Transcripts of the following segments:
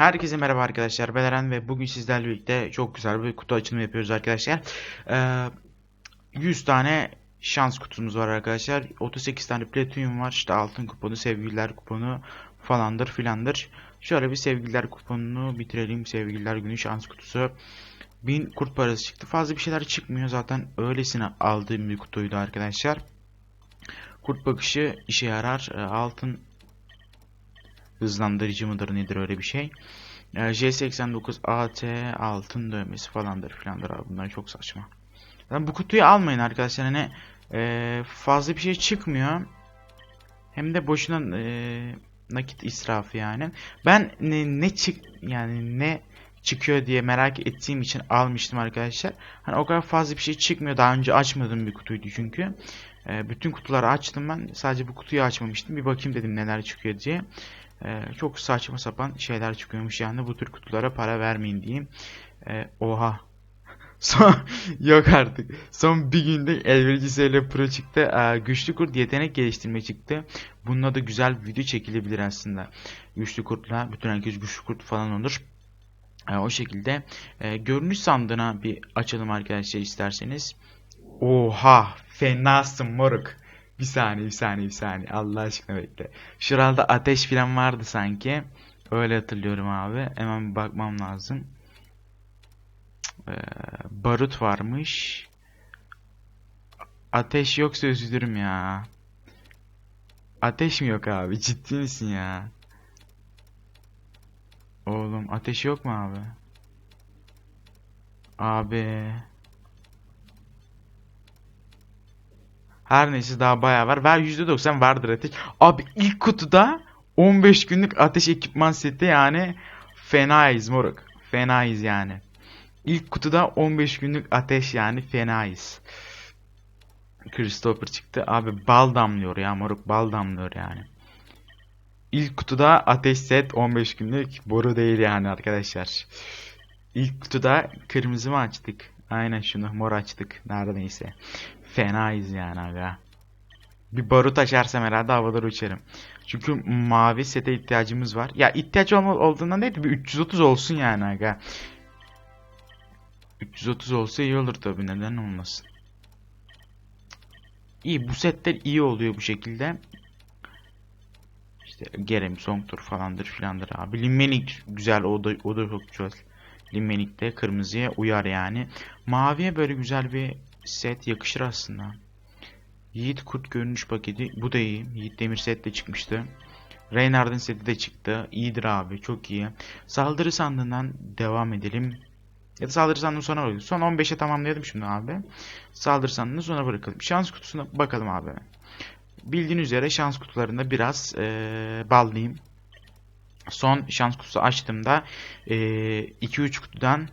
Herkese merhaba arkadaşlar. Ben Eren ve bugün sizlerle birlikte çok güzel bir kutu açılımı yapıyoruz arkadaşlar. Ee, 100 tane şans kutumuz var arkadaşlar. 38 tane platinum var. İşte altın kuponu, sevgililer kuponu falandır filandır. Şöyle bir sevgililer kuponunu bitirelim. Sevgililer günü şans kutusu. 1000 kurt parası çıktı. Fazla bir şeyler çıkmıyor. Zaten öylesine aldığım bir kutuydu arkadaşlar. Kurt bakışı işe yarar. Ee, altın hızlandırıcı mıdır nedir öyle bir şey. Ee, J89 AT altın dövmesi falandır filandır abi bunlar çok saçma. Yani bu kutuyu almayın arkadaşlar hani e, fazla bir şey çıkmıyor. Hem de boşuna e, nakit israfı yani. Ben ne, ne çık yani ne çıkıyor diye merak ettiğim için almıştım arkadaşlar. Hani o kadar fazla bir şey çıkmıyor. Daha önce açmadığım bir kutuydu çünkü. E, bütün kutuları açtım ben. Sadece bu kutuyu açmamıştım. Bir bakayım dedim neler çıkıyor diye. Ee, çok saçma sapan şeyler çıkıyormuş yani bu tür kutulara para vermeyin diyeyim. Ee, oha. Son yok artık. Son bir günde elvericisiyle pro çıktı. Ee, güçlü kurt yetenek geliştirme çıktı. Bununla da güzel bir video çekilebilir aslında. Güçlü kurtla bütün herkes güçlü kurt falan olur. Ee, o şekilde ee, görünüş sandığına bir açalım arkadaşlar isterseniz. Oha fenasın moruk. Bir saniye bir saniye bir saniye Allah aşkına bekle. Şurada ateş falan vardı sanki. Öyle hatırlıyorum abi. Hemen bir bakmam lazım. Ee, barut varmış. Ateş yoksa üzülürüm ya. Ateş mi yok abi? Ciddi misin ya? Oğlum ateş yok mu abi? Abi. Her neyse daha bayağı var. Ver %90 vardır ateş. Abi ilk kutuda 15 günlük ateş ekipman seti yani fenayız moruk. Fenayız yani. İlk kutuda 15 günlük ateş yani fenayız. Christopher çıktı. Abi bal damlıyor ya moruk bal damlıyor yani. İlk kutuda ateş set 15 günlük boru değil yani arkadaşlar. İlk kutuda kırmızı mı açtık? Aynen şunu mor açtık. Neredeyse. Fenayız yani aga. Bir barut açarsam herhalde havalara uçarım. Çünkü mavi sete ihtiyacımız var. Ya ihtiyaç olma, olduğundan değil de bir 330 olsun yani aga. 330 olsa iyi olur tabi neden olmasın. İyi bu setler iyi oluyor bu şekilde. İşte Gerem Songtur falandır filandır abi. Limmenik güzel o da, o da çok güzel. Limmenik de kırmızıya uyar yani. Maviye böyle güzel bir set yakışır aslında. Yiğit Kurt görünüş paketi. Bu da iyi. Yiğit Demir set de çıkmıştı. Reynard'ın seti de çıktı. İyidir abi. Çok iyi. Saldırı sandığından devam edelim. Ya da saldırı sandığını sonra bırakalım. Son 15'e tamamlayalım şimdi abi. Saldırı sandığını sonra bırakalım. Şans kutusuna bakalım abi. Bildiğin üzere şans kutularında biraz ee, ballıyım. Son şans kutusu açtığımda 2-3 kutudan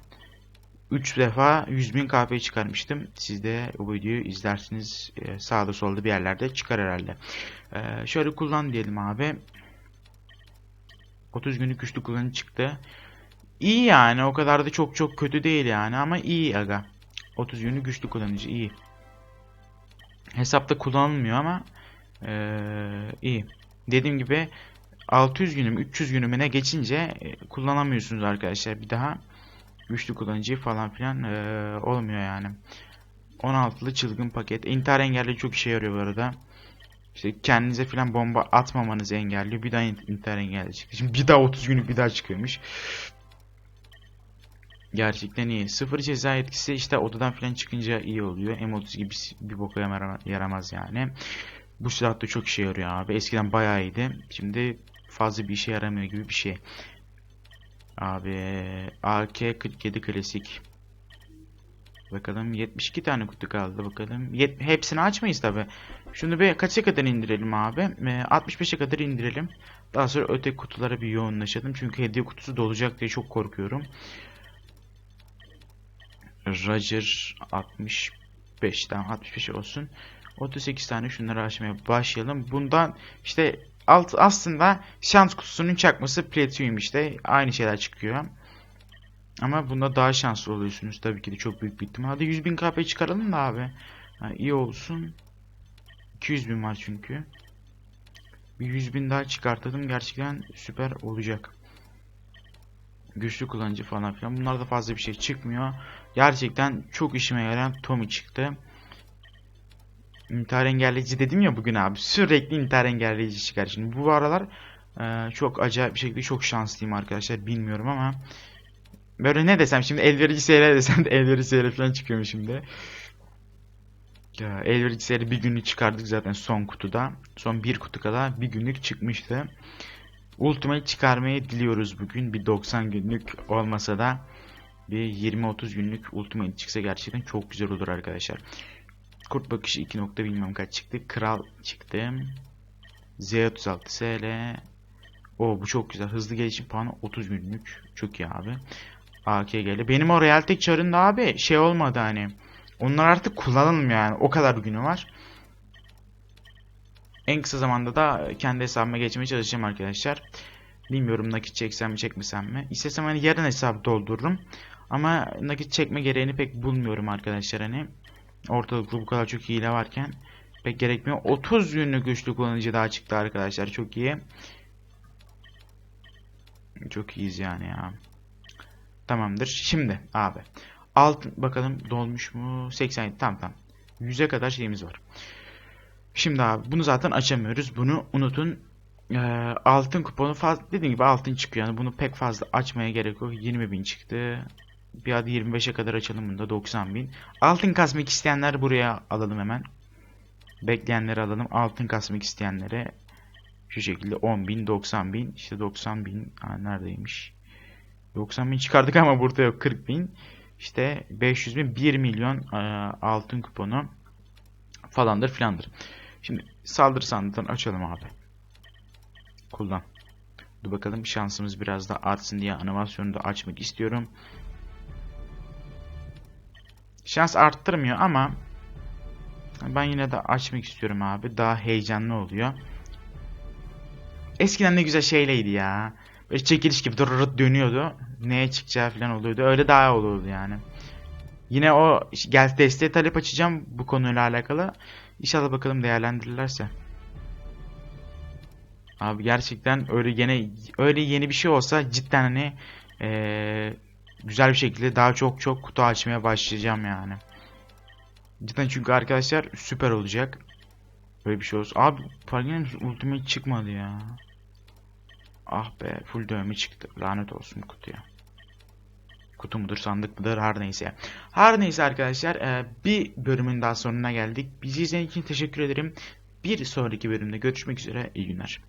3 defa 100.000 KP çıkarmıştım. Siz de bu videoyu izlersiniz. Ee, sağda solda bir yerlerde çıkar herhalde. Ee, şöyle kullan diyelim abi. 30 günlük güçlü kullanıcı çıktı. İyi yani o kadar da çok çok kötü değil yani ama iyi aga. 30 günlük güçlü kullanıcı iyi. Hesapta kullanılmıyor ama ee, iyi. Dediğim gibi 600 günüm 300 günümüne geçince e, kullanamıyorsunuz arkadaşlar bir daha güçlü kullanıcı falan filan ee, olmuyor yani. 16'lı çılgın paket. İntihar engelli çok işe yarıyor bu arada. İşte kendinize filan bomba atmamanızı engelliyor. Bir daha intihar engelli çıktı. Şimdi bir daha 30 günlük bir daha çıkıyormuş. Gerçekten iyi. Sıfır ceza etkisi işte odadan filan çıkınca iyi oluyor. M30 gibi bir boka yaramaz yani. Bu silah da çok işe yarıyor abi. Eskiden bayağı iyiydi. Şimdi fazla bir işe yaramıyor gibi bir şey. Abi AK-47 klasik. Bakalım 72 tane kutu kaldı bakalım. Yet hepsini açmayız tabi. Şunu bir kaça kadar indirelim abi? E, 65'e kadar indirelim. Daha sonra öte kutulara bir yoğunlaşalım. Çünkü hediye kutusu dolacak diye çok korkuyorum. Roger 65 tamam 65 olsun. 38 tane şunları açmaya başlayalım. Bundan işte alt aslında şans kutusunun çakması platinum işte aynı şeyler çıkıyor. Ama bunda daha şanslı oluyorsunuz tabii ki de çok büyük bir ihtimal. Hadi 100.000 KP çıkaralım da abi. Ha, iyi olsun. 200.000 var çünkü. Bir 100.000 daha çıkartalım gerçekten süper olacak. güçlü kullanıcı falan filan. Bunlarda fazla bir şey çıkmıyor. Gerçekten çok işime yarayan Tommy çıktı. İntihar engelleyici dedim ya bugün abi. Sürekli intihar engelleyici çıkar. Şimdi bu aralar e, çok acayip bir şekilde çok şanslıyım arkadaşlar. Bilmiyorum ama böyle ne desem şimdi elverici seyre desem de elverici seyre falan çıkıyormuş şimdi. Ya, elverici seyre bir günlük çıkardık zaten son kutuda. Son bir kutu kadar bir günlük çıkmıştı. Ultimate çıkarmayı diliyoruz bugün. Bir 90 günlük olmasa da bir 20-30 günlük Ultimate çıksa gerçekten çok güzel olur arkadaşlar. Kurt bakışı 2 nokta bilmem kaç çıktı. Kral çıktı. Z36 SL. O bu çok güzel. Hızlı gelişim puanı 30 günlük. Çok iyi abi. AK geldi. Benim o Realtek çarında abi şey olmadı hani. Onlar artık kullanılmıyor yani. O kadar günü var. En kısa zamanda da kendi hesabıma geçmeye çalışacağım arkadaşlar. Bilmiyorum nakit çeksem mi çekmesem mi. İstesem hani yarın hesabı doldururum. Ama nakit çekme gereğini pek bulmuyorum arkadaşlar hani. Ortalıkta bu kadar çok hile varken pek gerekmiyor. 30 günlük güçlü kullanıcı daha çıktı arkadaşlar. Çok iyi. Çok iyiyiz yani ya. Tamamdır. Şimdi abi. Altın bakalım dolmuş mu? 87 tamam tamam. 100'e kadar şeyimiz var. Şimdi abi bunu zaten açamıyoruz. Bunu unutun. Ee, altın kuponu fazla dediğim gibi altın çıkıyor. Yani bunu pek fazla açmaya gerek yok. 20.000 çıktı. Bir adı 25'e kadar açalım bunda 90.000. Altın kasmak isteyenler buraya alalım hemen. Bekleyenleri alalım. Altın kasmak isteyenlere şu şekilde 10.000, 90.000 işte 90.000 ha, neredeymiş? 90.000 çıkardık ama burada yok 40.000. İşte 500.000 1 milyon e, altın kuponu falandır filandır. Şimdi saldırı sandığından açalım abi. Kullan. Dur bakalım şansımız biraz da artsın diye animasyonu da açmak istiyorum. Şans arttırmıyor ama ben yine de açmak istiyorum abi. Daha heyecanlı oluyor. Eskiden ne güzel şeyleydi ya. Böyle çekiliş gibi dırırıt dönüyordu. Neye çıkacağı falan oluyordu. Öyle daha olurdu yani. Yine o gel desteğe talep açacağım bu konuyla alakalı. İnşallah bakalım değerlendirirlerse. Abi gerçekten öyle yine öyle yeni bir şey olsa cidden hani ee, güzel bir şekilde daha çok çok kutu açmaya başlayacağım yani. Cidden çünkü arkadaşlar süper olacak. Böyle bir şey olsun. Abi mısın? Ultimate çıkmadı ya. Ah be full dövme çıktı. Lanet olsun kutuya. Kutu mudur sandık mıdır her neyse. Her neyse arkadaşlar e, bir bölümün daha sonuna geldik. Bizi izlediğiniz için teşekkür ederim. Bir sonraki bölümde görüşmek üzere. İyi günler.